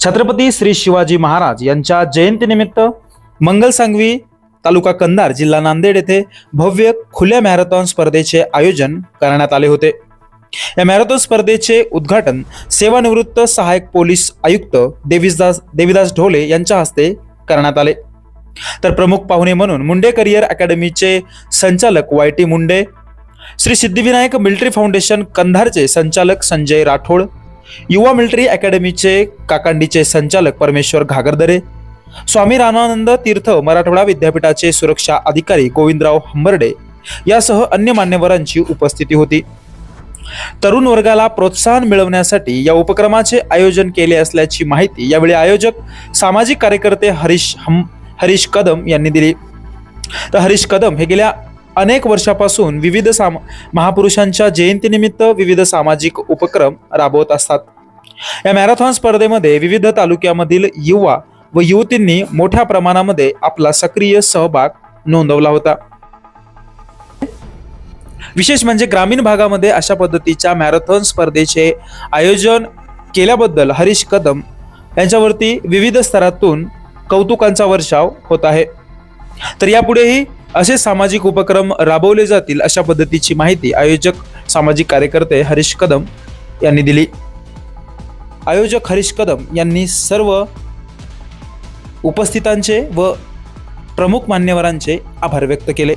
छत्रपती श्री शिवाजी महाराज यांच्या जयंतीनिमित्त मंगल सांगवी तालुका कंधार जिल्हा नांदेड येथे भव्य खुल्या मॅरेथॉन स्पर्धेचे आयोजन करण्यात आले होते. या मॅरेथॉन स्पर्धेचे उद्घाटन सेवानिवृत्त सहायक पोलीस आयुक्त देवीदास देवीदास ढोले यांच्या हस्ते करण्यात आले. तर प्रमुख पाहुणे म्हणून मुंडे करिअर अकॅडमीचे संचालक Y T Munde Shri Siddhivinayak military foundation कंधारचे संचालक संजय राठोड युवा मिलिटरी अकॅडमीचे काकांडीचे संचालक परमेश्वर घागरदरे स्वामी रामानंद तीर्थ मराठवाडा विद्यापीठाचे सुरक्षा अधिकारी गोविंदराव हंबर्डे यासह अन्य मान्यवरांची उपस्थिती होती. तरुण वर्गाला प्रोत्साहन मिळवण्यासाठी या उपक्रमाचे आयोजन केले असल्याची माहिती यावेळी आयोजक सामाजिक कार्यकर्ते हरीश हम हरीश कदम यांनी दिली. तर हरीश कदम हे गेल्या अनेक वर्षापासून विविध साम महापुरुषांच्या जयंतीनिमित्त विविध सामाजिक उपक्रम राबवत असतात. या मॅरेथॉन स्पर्धेमध्ये विविध तालुक्यामधील युवा व युवतींनी मोठ्या प्रमाणामध्ये आपला सक्रिय सहभाग नोंदवला होता. विशेष म्हणजे ग्रामीण भागामध्ये अशा पद्धतीच्या मॅरेथॉन स्पर्धेचे आयोजन केल्याबद्दल हरीश कदम यांच्यावरती विविध स्तरातून कौतुकांचा वर्षाव होत आहे. तर यापुढेही असे सामाजिक उपक्रम राबवले जातील अशा पद्धतीची माहिती आयोजक सामाजिक कार्यकर्ते हरीश कदम यांनी दिली. आयोजक हरीश कदम यांनी सर्व उपस्थितांचे व प्रमुख मान्यवरांचे आभार व्यक्त केले.